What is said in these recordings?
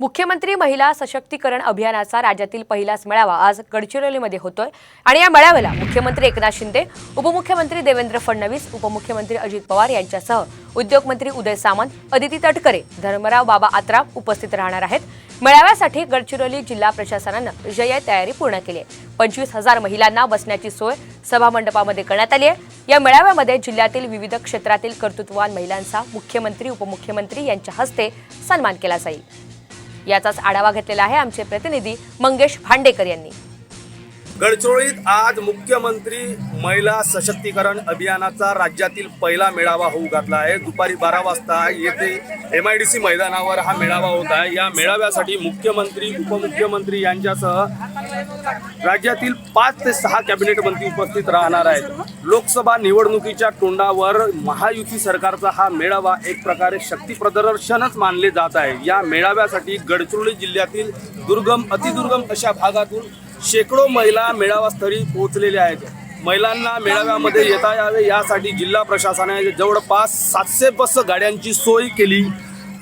मुख्यमंत्री महिला सशक्तीकरण अभियानाचा राज्यातील पहिलाच मेळावा आज गडचिरोलीमध्ये होतोय. आणि या मेळाव्याला मुख्यमंत्री एकनाथ शिंदे उपमुख्यमंत्री देवेंद्र फडणवीस उपमुख्यमंत्री अजित पवार यांच्यासह उद्योगमंत्री उदय सामंत अदिती तटकरे धर्मराव बाबा आत्राम उपस्थित राहणार आहेत. मेळाव्यासाठी गडचिरोली जिल्हा प्रशासनानं जय तयारी पूर्ण केली आहे. पंचवीस हजार महिलांना बसण्याची सोय सभामंडपामध्ये करण्यात आली आहे. या मेळाव्यामध्ये जिल्ह्यातील विविध क्षेत्रातील कर्तृत्ववान महिलांचा मुख्यमंत्री उपमुख्यमंत्री यांच्या हस्ते सन्मान केला जाईल. याचाच आढावा घेतलेला आहे आमचे प्रतिनिधी मंगेश भांडेकर यांनी. गडचिरोलीत आज मुख्यमंत्री महिला सशक्तीकरण अभियानाचा राज्यातील पहिला मेळावा होऊ घातला आहे. दुपारी बारा वाजता येथे एम आय डी सी मैदानावर हा मेळावा होत आहे. या मेळाव्यासाठी मुख्यमंत्री उपमुख्यमंत्री यांच्यासह राज्यातील पाच ते सहा कॅबिनेट मंत्री उपस्थित राहणार आहेत. लोकसभा निवडणुकीच्या तोंडावर महायुती सरकारचा हा मेळावा एक प्रकारे शक्ती प्रदर्शनच मानले जात आहे. या मेळाव्यासाठी गडचिरोली जिल्ह्यातील दुर्गम अतिदुर्गम अशा भागातून शेकडो महिला मेळावास्थळी पोहोचलेल्या आहेत. महिलांना मेळाव्यामध्ये येता यावे यासाठी जिल्हा प्रशासनाने जवळपास सातशे बस गाड्यांची सोय केली.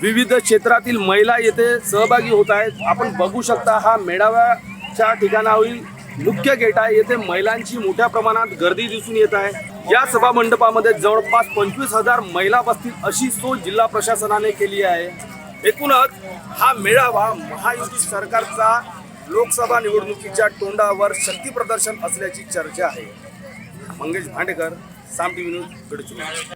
विविध क्षेत्रातील महिला येथे सहभागी होत आहेत. आपण बघू शकता हा मेळाव्याच्या ठिकाणावरील मुख्य गेट आहे. येथे महिलांची मोठ्या प्रमाणात गर्दी दिसून येत आहे. या सभा मंडपामध्ये जवळपास पंचवीस हजार महिला बसतील अशी सोय जिल्हा प्रशासनाने केली आहे. एकूणच हा मेळावा महायुती सरकारचा लोकसभा निवडणुकीच्या तोंडावर शक्ती प्रदर्शन असल्याची चर्चा आहे. Mangesh Bhandekar Saam T V news Gadchiroli.